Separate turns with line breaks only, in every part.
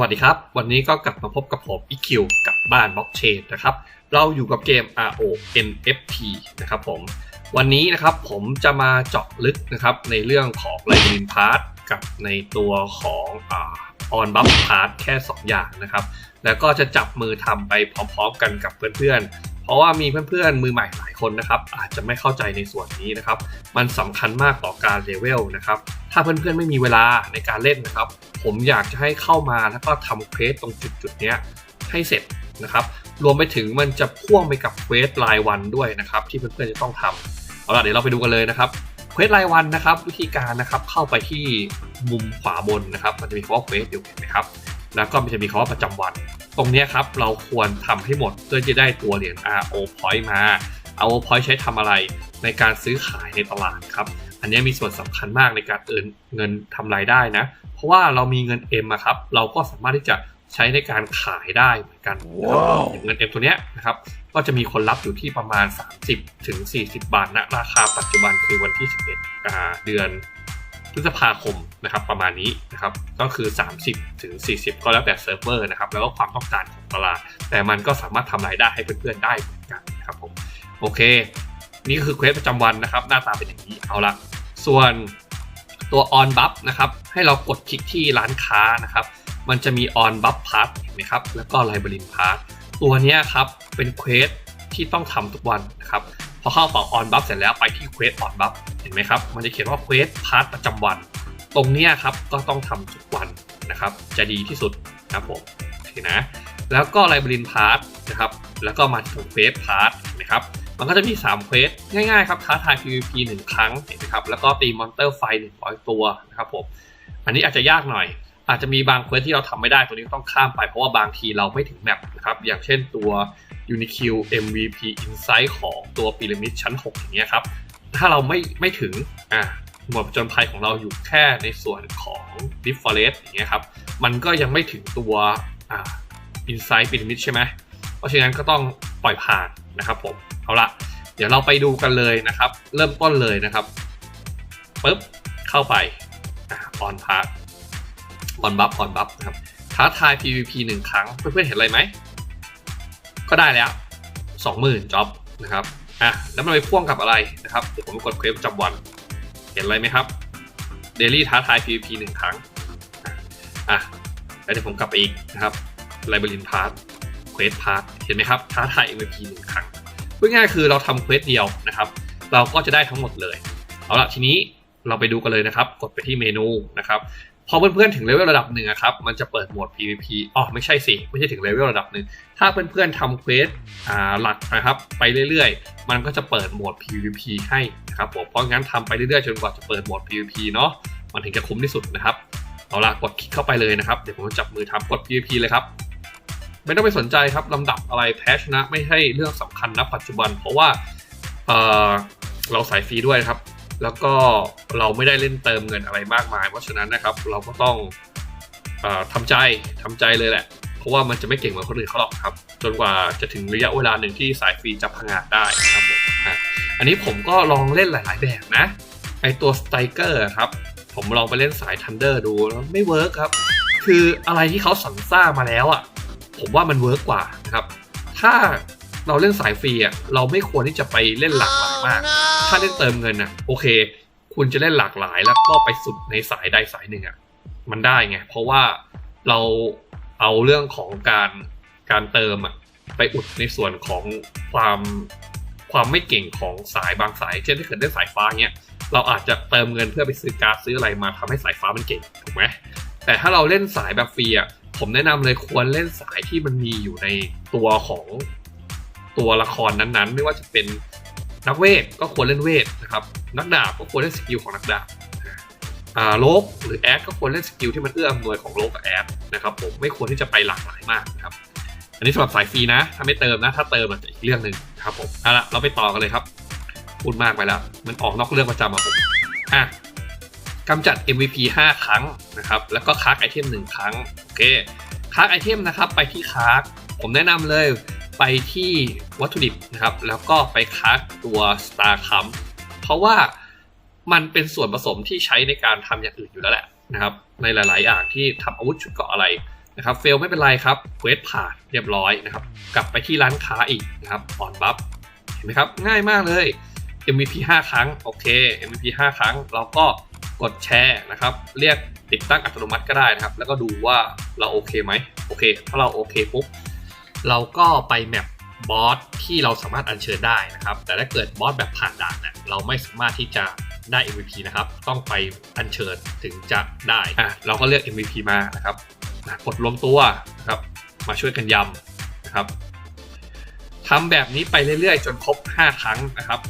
วัสดีครับ วันนี้ก็กลับมาพบกับผม EQ กับบ้านบล็อกเชนนะครับ เราอยู่กับเกม RO NFT นะครับผม วันนี้นะครับผมจะมาเจาะลึกนะครับในเรื่องของไลบรินพาร์ทกับในตัวของออนบัฟพาร์ทแค่ 2 อย่างนะครับ แล้วก็จะจับมือทำไปพร้อมๆกันกับเพื่อนๆ เพราะว่ามีเพื่อนๆมือใหม่หลายคนนะครับอาจจะไม่เข้าใจในส่วนนี้นะครับมันสำคัญมากต่อการเลเวลนะครับถ้าเพื่อนๆไม่มีเวลาในการเล่นนะครับ ผมอยากจะให้เข้ามาแล้วก็ทำเควสตรงจุดๆเนี้ยให้เสร็จนะครับรวมไปถึงมันจะพ่วงไปกับเควสรายวันด้วยนะครับที่เพื่อนๆจะต้องทำเอาล่ะเดี๋ยวเราไปดูกันเลยนะครับเควสรายวันนะครับ วิธีการนะครับเข้าไปที่มุมขวาบนนะครับ มันจะมีคำว่าเควสอยู่เห็นไหมครับแล้วก็มันจะมีคำว่าประจำวัน ตรงเนี้ยครับเราควรทำให้หมดเพื่อจะได้ตัวเหรียญ RO Point มา RO Point ใช้ทำอะไรในการซื้อขายในตลาดครับ อันนี้มีส่วนสำคัญมากในการเอินเงินทำรายได้นะ เพราะว่าเรามีเงิน M อะครับ เราก็สามารถที่จะใช้ในการขายได้เหมือนกันนะครับอย่างเงิน M ตัวเนี้ยนะครับก็จะมีคนรับอยู่ที่ประมาณ 30ถึง40 บาทนะราคาปัจจุบันคือวันที่ 11อ่าเดือน พฤษภาคมนะครับประมาณนี้นะครับก็คือ 30ถึง40 ก็แล้วแต่เซิร์ฟเวอร์นะครับแล้วก็ความต้องการของตลาด แต่มันก็สามารถทำรายได้ให้เพื่อนๆได้เหมือนกันนะครับผมโอเค นี่คือเควสประจำวันนะครับ หน้าตาเป็นอย่างนี้เอาละส่วนตัว on buff นะครับให้เรากดคลิกที่ร้านค้านะครับ มันจะมี on buff part เห็นไหมครับแล้วก็ library part ตัวนี้ครับเป็นเควสที่ต้องทำทุกวันนะครับ พอเข้าเป่า on buff เสร็จแล้วไปที่เควส on buff เห็นไหมครับ มันจะเขียนว่าเควส part ประจำวัน ตรงเนี้ยครับก็ต้องทำทุกวันนะครับ จะดีที่สุดนะครับผมโอเคนะ แล้วก็ library part นะครับ แล้วก็มาที่เควส part เห็นไหมครับ มันก็จะมี3เควสง่ายๆครับท้าทาย PVP 1 ครั้งเห็นไหมครับ แล้วก็ตีมอนเตอร์ไฟ100 ตัวนะครับผม อันนี้อาจจะยากหน่อย อาจจะมีบางเควสที่เราทำไม่ได้ ตัวนี้ต้องข้ามไป เพราะว่าบางทีเราไม่ถึงแมปนะครับ อย่างเช่นตัว Uniq MVP Insight ของตัวพีระมิดชั้น 6 อย่างเงี้ยครับ ถ้าเราไม่ไม่ถึงอ่าหมวดจญภัยของเราอยู่แค่ในส่วนของ d i f f o r e s t อย่างเงี้ยครับ มันก็ยังไม่ถึงตัวอ่า Insight พีระมิดใช่ไหมเพราะฉะนั้นก็ต้องปล่อยผ่านนะครับผม เอาละเดี๋ยวเราไปดูกันเลยนะครับ เริ่มต้นเลยนะครับปุ๊บเข้าไปออนพาร์ทออนบัฟออนบัฟนะครับท้าทาย PVP หนึ่งครั้ง เพื่อนๆเห็นอะไรไหม ก็ได้แล้วสองหมื่นจ็อบนะครับอะแล้วมันไปพ่วงกับอะไรนะครับเดี๋ยวผมกดเควสประจำวัน เห็นอะไรไหมครับเดลี่ท้าทาย PVP หนึ่งครั้งอะแล้วเดี๋ยวผมกลับไปอีกนะครับไลบรารีพาร์ทเควสพาร์ทเห็นไหมครับท้าทาย MVP หนึ่งครั้งพูดง่ายๆคือเราทำเควสเดียวนะครับ เราก็จะได้ทั้งหมดเลย เอาละทีนี้เราไปดูกันเลยนะครับ กดไปที่เมนูนะครับ พอเพื่อนๆถึงเลเวลระดับหนึ่งอะครับ มันจะเปิดโหมด PVP อ๋อไม่ใช่สิ ไม่ใช่ถึงเลเวลระดับหนึ่ง ถ้าเพื่อนๆทำเควสอ่าหลักนะครับ ไปเรื่อยๆ มันก็จะเปิดโหมด PVP ให้นะครับผม เพราะงั้นทำไปเรื่อยๆ จนกว่าจะเปิดโหมด PVP เนาะ มันถึงจะคุ้มที่สุดนะครับ เอาละกดคลิกเข้าไปเลยนะครับ เดี๋ยวผมจะจับมือทำกด PVP เลยครับ ไม่ต้องไปสนใจครับลำดับอะไรแพ้ชนะไม่ใช่เรื่องสำคัญนะปัจจุบัน เพราะว่าเเราสายฟรีด้วยครับ แล้วก็เราไม่ได้เล่นเติมเงินอะไรมากมาย เพราะฉะนั้นนะครับเราก็ต้องอทำใจทำใจเลยแหละ เพราะว่ามันจะไม่เก่งเหมือนคนอื่นเขาหรอกครับ จนกว่าจะถึงระยะเวลาหนึ่งที่สายฟรีจะพังงาดได้นะครับผมอันนี้ผมก็ลองเล่นหลาย ๆ แบบนะไอตัวสไตรเกอร์ครับ ผมลองไปเล่นสายทันเดอร์ดูแล้วไม่เวิร์กครับ คืออะไรที่เขาสรรสร้างมาแล้วอะผมว่ามันเวิร์กกว่านะครับ ถ้า เราเล่นสายฟรีอะเราไม่ควรที่จะไปเล่นหลากหลายมาก ถ้าเล่นเติมเงินอะโอเค คุณจะเล่นหลากหลายแล้วก็ไปสุดในสายใดสายหนึ่งอะมันได้ไง เพราะว่าเราเอาเรื่องของการการเติมอะไปอุดในส่วนของความความไม่เก่งของสายบางสาย เช่นถ้าเกิดเล่นสายฟ้าเงี้ยเราอาจจะเติมเงินเพื่อไปซื้อการ์ดซื้ออะไรมาทำให้สายฟ้ามันเก่งถูกไหมแต่ถ้าเราเล่นสายแบบฟรีอะผมแนะนำเลยควรเล่นสายที่มันมีอยู่ในตัวของ ตัวละครนั้นๆ ไม่ว่าจะเป็นนักเวทก็ควรเล่นเวทนะครับ นักดาบก็ควรเล่นสกิลของนักดาบอ่าโลกหรือแอดก็ควรเล่นสกิลที่มันเอื้ออำนวยของโลกกับแอดนะครับผมไม่ควรที่จะไปหลากหลายมากนะครับ อันนี้สำหรับสายฟรีนะ ถ้าไม่เติมนะ ถ้าเติมมันจะอีกเรื่องหนึ่งครับผมเอาละเราไปต่อกันเลยครับพูดมากไปแล้ว มันออกนอกเรื่องประจำอะผมอะกำจัด MVP 5 ครั้งนะครับ แล้วก็คักไอเทม1ครั้ง โอเคคักไอเทมนะครับ ไปที่คักผมแนะนำเลย ไปที่วัตถุดิบนะครับ แล้วก็ไปคักตัว Star c u m เพราะว่ามันเป็นส่วนผสมที่ใช้ในการทำอย่างอื่นอยู่แล้วแหละนะครับ ในหลาย ๆ อย่างที่ทำอาวุธชุดเกาะอะไรนะครับเฟลไม่เป็นไรครับเควสผ่านเรียบร้อยนะครับ กลับไปที่ร้านค้าอีกนะครับออนบัฟเห็นไหมครับ ง่ายมากเลย MVP 5 ครั้ง โอเค MVP 5 ครั้ง เราก็กดแชร์นะครับ เรียกติดตั้งอัตโนมัติก็ได้นะครับ แล้วก็ดูว่าเราโอเคไหมโอเค ถ้าเราโอเคปุ๊บ เราก็ไปแมปบอสที่เราสามารถอัญเชิญได้นะครับ แต่ถ้าเกิดบอสแบบผ่านด่านเนี่ยเราไม่สามารถที่จะได้ MVP นะครับ ต้องไปอัญเชิญถึงจะได้อะเราก็เลือก MVP มานะครับกดรวมตัวนะครับ มาช่วยกันยำนะครับทำแบบนี้ไปเรื่อยๆ จนครบ 5 ครั้งนะครับ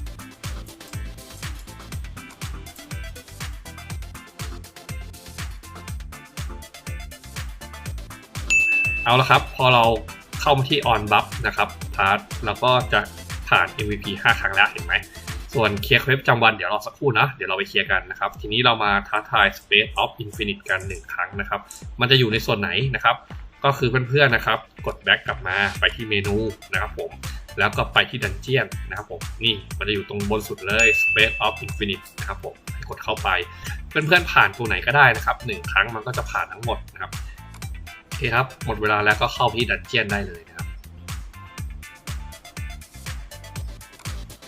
เอาละครับ พอเรา เข้ามาที่ on buff นะครับพาร์ทเราก็จะผ่าน MVP 5 ครั้งแล้วเห็นไหม ส่วนเคลียร์เควสปจำวันเดี๋ยวรอสักครู่นะ เดี๋ยวเราไปเคลียร์กันนะครับ ทีนี้เรามาท้าทาย Space of Infinite กัน 1 ครั้งนะครับ มันจะอยู่ในส่วนไหนนะครับ ก็คือเพื่อนๆนะครับ กดแบ็กกลับมาไปที่เมนูนะครับผม แล้วก็ไปที่ดันเจียนนะครับผม นี่มันจะอยู่ตรงบนสุดเลย Space of Infinite นะครับผมกดเข้าไป เพื่อนๆผ่านตัวไหนก็ได้นะครับหนึ่งครั้งมันก็จะผ่านทั้งหมดนะครับ อเคครับ หมดเวลาแล้วก็เข้าที่ดันเจียนได้เลยนะครับ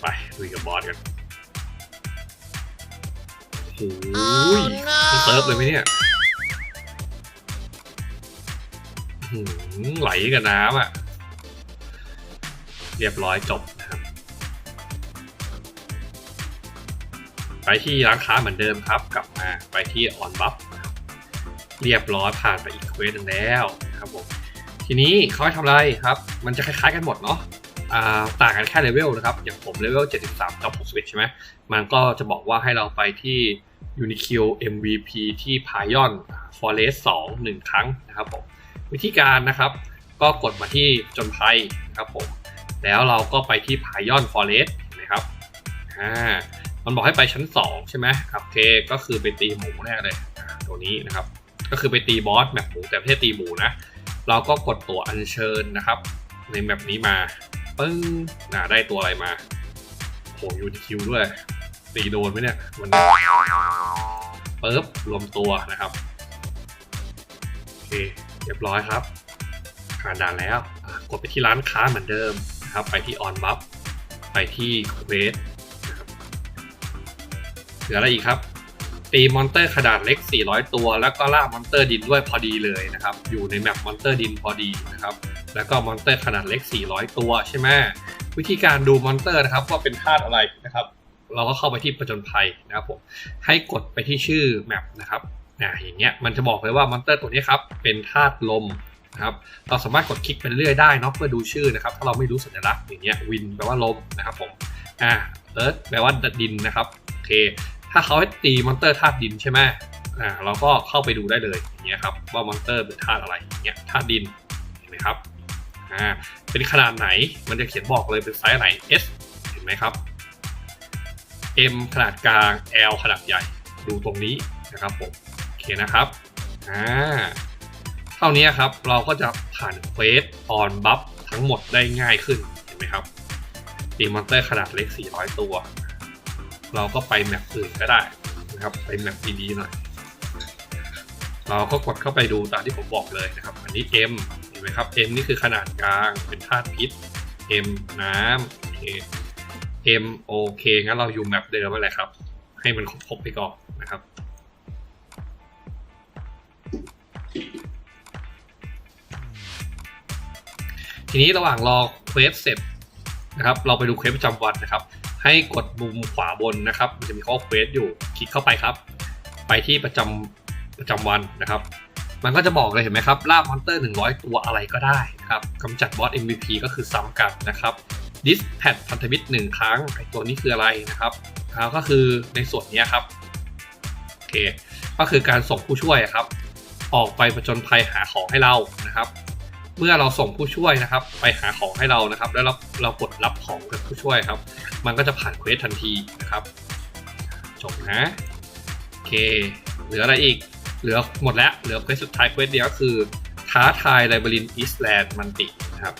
ไปลุยกับบอสกันโอ้ยมันเซิร์ฟเลยไหมเนี่ยอื้อหือไหลกับน้ำอะ เรียบร้อยจบนะครับ ไปที่ร้านค้าเหมือนเดิมครับ กลับมาไปที่ออนบัฟนะครับ เรียบร้อยผ่านไปอีกเควสหนึงแล้วนะครับผมทีนี้เขาให้ทำอะไรครับ มันจะคล้ายๆกันหมดเนาะต่างกันแค่เลเวลนะครับ อย่างผมเลเวล 73กับ61 ใช่ไหม มันก็จะบอกว่าให้เราไปที่ Uniqlo MVP ที่ Pion Forest 2 1 ครั้งนะครับผม วิธีการนะครับ ก็กดมาที่จนภัยนะครับผม แล้วเราก็ไปที่ Pion Forest เห็นะครับ อ่า มันบอกให้ไปชั้น 2 ใช่ไหมโอเค ก็คือไปตีหมูแน่เลย ตัวนี้นะครับ ก็คือไปตีบอสแมปหมูแต่ไม่ใช่ตีหมูนะ เราก็กดตัวอัญเชิญนะครับ ในแมปนี้มาปึ้งน่าได้ตัวอะไรมาโหยูนิคิวด้วย ตีโดนไหมเนี่ยวันนี้ปึ๊บรวมตัวนะครับโอเคเรียบร้อยครับผ่านด่านแล้วกดไปที่ร้านค้าเหมือนเดิมนะครับ ไปที่ on buff ไปที่ quest นะครับเหลืออะไรอีกครับ ตีมอนเตอร์ขนาดเล็ก 400 ตัว แล้วก็ล่ามอนเตอร์ดินด้วยพอดีเลยนะครับ อยู่ในแมปมอนเตอร์ดินพอดีนะครับ แล้วก็มอนเตอร์ขนาดเล็ก 400 ตัวใช่ไหมวิธีการดูมอนเตอร์นะครับว่าเป็นธาตุอะไรนะครับ เราก็เข้าไปที่ประจนภัยนะครับผม ให้กดไปที่ชื่อแมปนะครับอ่าอย่างเงี้ย มันจะบอกเลยว่ามอนเตอร์ตัวนี้ครับ เป็นธาตุลมนะครับ เราสามารถกดคลิกไปเรื่อยได้เนาะเพื่อดูชื่อนะครับ ถ้าเราไม่รู้สัญลักษณ์อย่างเงี้ย วินแปลว่าลมนะครับผม อ่าเอิร์ธแปลว่าดินนะครับ โอเค ถ้าเขาให้ตีมอนเตอร์ธาตุดินใช่ไหมอ่าเราก็เข้าไปดูได้เลยอย่างเงี้ยครับว่ามอนเตอร์เป็นธาตุอะไรอย่างเงี้ยธาตุดินเห็นไหมครับอ่าเป็นขนาดไหนมันจะเขียนบอกเลยเป็นไซส์ไหน S เห็นไหมครับ M ขนาดกลาง L ขนาดใหญ่ดูตรงนี้นะครับผมโอเคนะครับอ่าเท่านี้ครับเราก็จะผ่านเควสออนบัฟทั้งหมดได้ง่ายขึ้นเห็นไหมครับตีมอนเตอร์ขนาดเล็ก 400 ตัว เราก็ไปแมปอื่นก็ได้นะครับไปแมปดีๆหน่อย เราก็กดเข้าไปดูตามที่ผมบอกเลยนะครับ อันนี้ M เห็นไหมครับ M นี่คือขนาดกลางเป็นธาตุพิษ M น้ำโอเค M โอเคงั้นเราอยู่แมปเดิมไปเลยครับ ให้มันครบๆไปก่อนนะครับทีนี้ระหว่างรอเควสเสร็จนะครับ เราไปดูเควสประจำวันนะครับ ให้กดมุมขวาบนนะครับมันจะมีข้อเควสอยู่คลิกเข้าไปครับ ไปที่ประจำประจำวันนะครับ มันก็จะบอกเลยเห็นไหมครับล่ามอนเตอร์100 ตัวอะไรก็ได้นะครับกำจัดบอส MVP ก็คือซ้ำกันนะครับดิสแพดพันธมิตรหนึ่งครั้งไอตัวนี้คืออะไรนะครับก็คือในส่วนนี้ครับโอเคก็คือการส่งผู้ช่วยครับ ออกไปผจญภัยหาของให้เรานะครับ เมื่อเราส่งผู้ช่วยนะครับ ไปหาของให้เรานะครับ แล้วเราเรากดรับของกับผู้ช่วยครับ มันก็จะผ่านเควสทันทีนะครับจบนะโอเค เหลืออะไรอีก เหลือหมดแล้ว เหลือเควสสุดท้ายเควสเดียวก็คือท้าทายไลบรินอิสแลนด์มันตินะครับ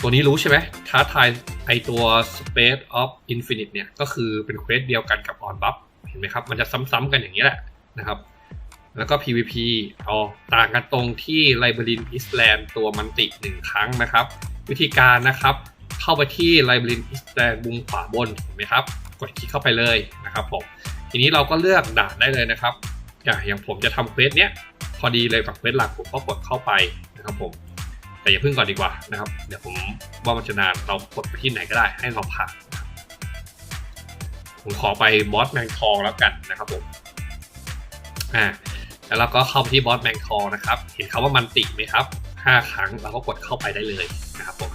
ตัวนี้รู้ใช่ไหมท้าทายไอตัว Space of Infinite เนี่ย ก็คือเป็นเควสเดียวกันกับ On Buff เห็นไหมครับ มันจะซ้ำๆกันอย่างนี้แหละนะครับ แล้วก็ PVP เอาต่างกันตรงที่ไลบรินอิสแลนตัวมันติหนึ่งครั้งนะครับ วิธีการนะครับ เข้าไปที่ไลบรินอิสแลนมุมขวาบนเห็นไหมครับ กดคลิกเข้าไปเลยนะครับผมทีนี้เราก็เลือกด่านได้เลยนะครับ อย่างผมจะทำเควสเนี้ยพอดีเลยกับเควสหลักผมก็กดเข้าไปนะครับผมแต่อย่าเพิ่งก่อนดีกว่านะครับ เดี๋ยวผมว่ามันจะนานเรากดไปที่ไหนก็ได้ให้เราผ่านผมขอไปบอสแมงทองแล้วกันนะครับผมอ่า แล้วเราก็เข้าไปที่บอสแมงทองนะครับ เห็นคำว่ามันติไหมครับห้าครั้งเราก็กดเข้าไปได้เลยนะครับผม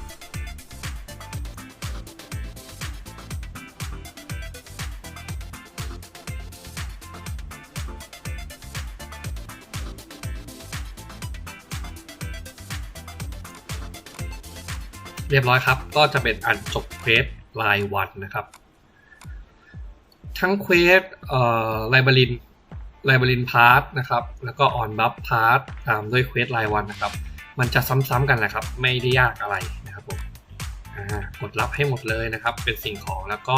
เรียบร้อยครับ ก็จะเป็นอันจบเควสรายวันนะครับ ทั้งเควสไลบริน ไลบรินพาร์ทนะครับ แล้วก็ออนบัฟพาร์ทตามด้วยเควสรายวันนะครับ มันจะซ้ำๆกันแหละครับ ไม่ได้ยากอะไรนะครับผมกดรับให้หมดเลยนะครับ เป็นสิ่งของแล้วก็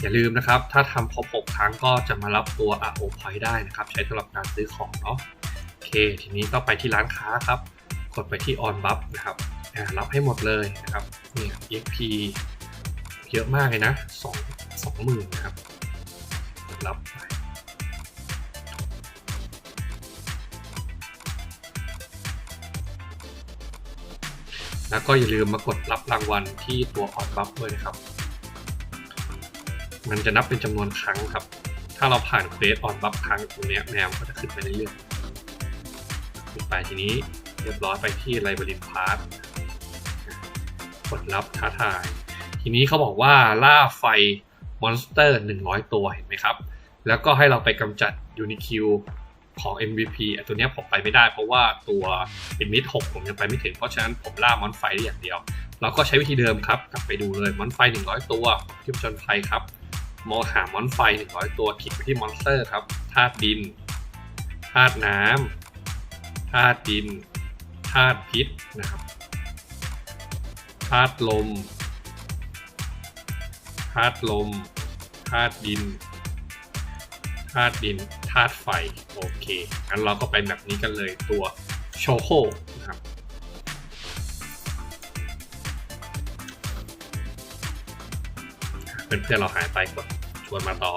อย่าลืมนะครับ ถ้าทำครบ 6 ครั้งก็จะมารับตัว RO Point ได้นะครับ ใช้สำหรับการซื้อของเนาะโอเค ทีนี้ก็ไปที่ร้านค้าครับ กดไปที่ on buff นะครับรับให้หมดเลยนะครับนี่ครับ EXP เยอะมากเลยนะสองสองหมื่นนะครับรับ แล้วก็อย่าลืมมากดรับรางวัลที่ตัว on buff ด้วยนะครับ มันจะนับเป็นจำนวนครั้งครับ ถ้าเราผ่านเควส on buff ครั้งตรงนี้แนวก็จะขึ้นไปเรื่อยๆขึ้นไปทีนี้เรียบร้อยไปที่ไลบรินพาร์ทกดรับท้าทาย ทีนี้เขาบอกว่าล่าไฟมอนสเตอร์ 100 ตัวเห็นไหมครับ แล้วก็ให้เราไปกำจัดยูนิคิว ของ MVP อะตัวนี้ผมไปไม่ได้เพราะว่าตัวเป็นมิด6ผมยังไปไม่ถึง เพราะฉะนั้นผมล่ามอนไฟได้อย่างเดียว เราก็ใช้วิธีเดิมครับ กลับไปดูเลยมอนไฟ 100 ตัวที่ผจญภัยครับ มองหามอนไฟ 100 ตัวคลิกไปที่มอนสเตอร์ครับธาตุดินธาตุน้ำธาตุดินธาตุพิษนะครับธาตุลมธาตุลมธาตุดินธาตุดินาตุไฟ โอเคงั้นเราก็ไปแบบนี้กันเลยตัวโชโคนะครับเพื่อนๆเราหายไปกดชวนมาต่อ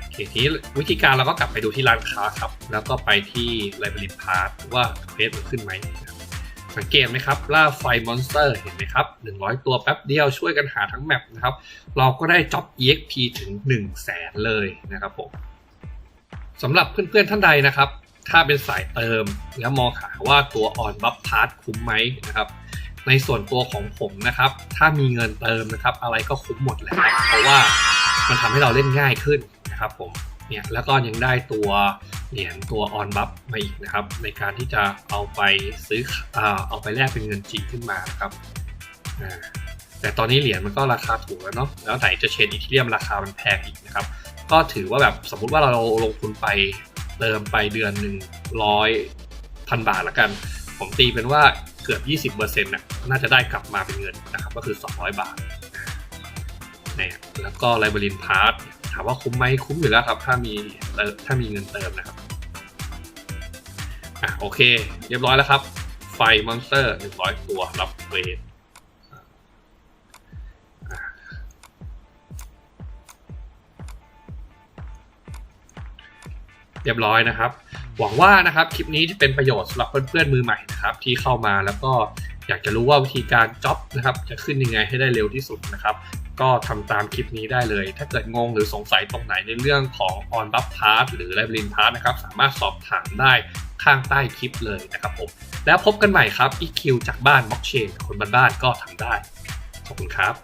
โอเคทีนี้วิธีการเราก็กลับไปดูที่ร้านค้าครับ แล้วก็ไปที่ไลบรารีพาร์ทว่าเควสมันขึ้นไหมนะครับ สังเกตไหมครับ ล่าไฟมอนสเตอร์เห็นไหมครับ 100 ตัวแป๊บเดียวช่วยกันหาทั้งแมปนะครับ เราก็ได้จ็อบ EXP ถึง 1 0 0 0 0แสนเลยนะครับผมสำหรับเพื่อนๆท่านใดนะครับ ถ้าเป็นสายเติมแล้วมองหาว่าตัวออนบัฟพาร์ทคุ้มไหมนะครับในส่วนตัวของผมนะครับ ถ้ามีเงินเติมนะครับ อะไรก็คุ้มหมดแหละเพราะว่ามันทำให้เราเล่นง่ายขึ้นนะครับผมเนี่ยแล้วก็ยังได้ตัว เหรียญตัวออนบัฟมาอีกนะครับ ในการที่จะเอาไปซื้ออเอาไปแลกเป็นเงินจริงขึ้นมานครับแต่ตอนนี้เหรียญมันก็ราคาถูกแล้วเนาะแล้วไหนจะเชนอีเทเรียมราคามันแพงอีกนะครับ ก็ถือว่าแบบสมมุติว่าเราลงทุนไปเติมไปเดือนหนึ่งร้อยพันบาทละกัน ผมตีเป็นว่าเกือบ 20%น่ะน่าจะได้กลับมาเป็นเงินนะครับ ก็คือ 200 บาทเนี่ยแล้วก็ไลบรินพาร์ท ถามว่าคุ้มไหมคุ้มอยู่แล้วครับ ถ้ามีถ้ามีเงินเติมนะครับอะโอเค เรียบร้อยแล้วครับ ไฟมอนสเตอร์100ตัวรับเวทเรียบร้อยนะครับ หวังว่านะครับคลิปนี้จะเป็นประโยชน์สำหรับเพื่อนๆมือใหม่นะครับ ที่เข้ามาแล้วก็ อยากจะรู้ว่าวิธีการจ็อบนะครับจะขึ้นยังไงให้ได้เร็วที่สุดนะครับ ก็ทำตามคลิปนี้ได้เลย ถ้าเกิดงงหรือสงสัยตรงไหนในเรื่องของ on buff part หรือ labyrinth part นะครับ สามารถสอบถามได้ข้างใต้คลิปเลยนะครับผม แล้วพบกันใหม่ครับ EQ จากบ้านบล็อกเชนคนบ้านๆก็ทำได้ ขอบคุณครับ